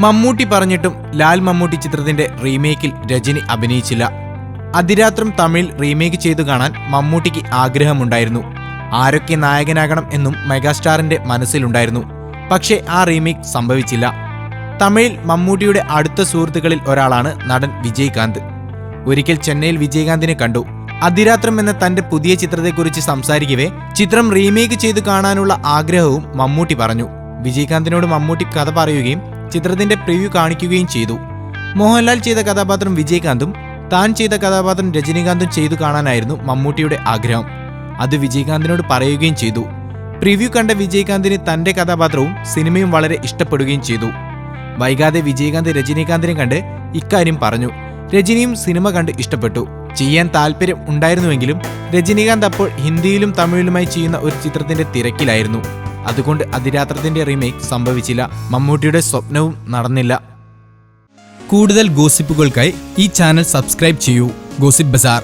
മമ്മൂട്ടി പറഞ്ഞിട്ടും ലാൽ മമ്മൂട്ടി ചിത്രത്തിന്റെ റീമേക്കിൽ രജനി അഭിനയിച്ചില്ല. അതിരാത്രം തമിഴിൽ റീമേക്ക് ചെയ്തു കാണാൻ മമ്മൂട്ടിക്ക് ആഗ്രഹമുണ്ടായിരുന്നു. ആരൊക്കെ നായകനാകണം എന്നും മെഗാസ്റ്റാറിന്റെ മനസ്സിലുണ്ടായിരുന്നു. പക്ഷേ ആ റീമേക്ക് സംഭവിച്ചില്ല. തമിഴിൽ മമ്മൂട്ടിയുടെ അടുത്ത സുഹൃത്തുക്കളിൽ ഒരാളാണ് നടൻ വിജയ്കാന്ത്. ഒരിക്കൽ ചെന്നൈയിൽ വിജയകാന്തിനെ കണ്ടു. അതിരാത്രം എന്ന തന്റെ പുതിയ ചിത്രത്തെക്കുറിച്ച് സംസാരിക്കവേ ചിത്രം റീമേക്ക് ചെയ്തു കാണാനുള്ള ആഗ്രഹവും മമ്മൂട്ടി പറഞ്ഞു. വിജയകാന്തിനോട് മമ്മൂട്ടി കഥ പറയുകയും ചിത്രത്തിന്റെ പ്രിവ്യൂ കാണിക്കുകയും ചെയ്തു. മോഹൻലാൽ ചെയ്ത കഥാപാത്രം വിജയകാന്തും താൻ ചെയ്ത കഥാപാത്രം രജനീകാന്തും ചെയ്തു കാണാനായിരുന്നു മമ്മൂട്ടിയുടെ ആഗ്രഹം. അത് വിജയകാന്തിനോട് പറയുകയും ചെയ്തു. പ്രിവ്യൂ കണ്ട വിജയകാന്തിന് തന്റെ കഥാപാത്രവും സിനിമയും വളരെ ഇഷ്ടപ്പെടുകയും ചെയ്തു. വൈകാതെ വിജയകാന്ത് രജനീകാന്തിനെ കണ്ട് ഇക്കാര്യം പറഞ്ഞു. രജനിയും സിനിമ കണ്ട് ഇഷ്ടപ്പെട്ടു. ചെയ്യാൻ താല്പര്യം ഉണ്ടായിരുന്നുവെങ്കിലും രജനീകാന്ത് അപ്പോൾ ഹിന്ദിയിലും തമിഴിലുമായി ചെയ്യുന്ന ഒരു ചിത്രത്തിന്റെ തിരക്കിലായിരുന്നു. അതുകൊണ്ട് അതിരാത്രത്തിന്റെ റീമേക്ക് സംഭവിച്ചില്ല. മമ്മൂട്ടിയുടെ സ്വപ്നവും നടന്നില്ല. കൂടുതൽ ഗോസിപ്പുകൾക്കായി ഈ ചാനൽ സബ്സ്ക്രൈബ് ചെയ്യൂ. ഗോസിപ്പ് ബസാർ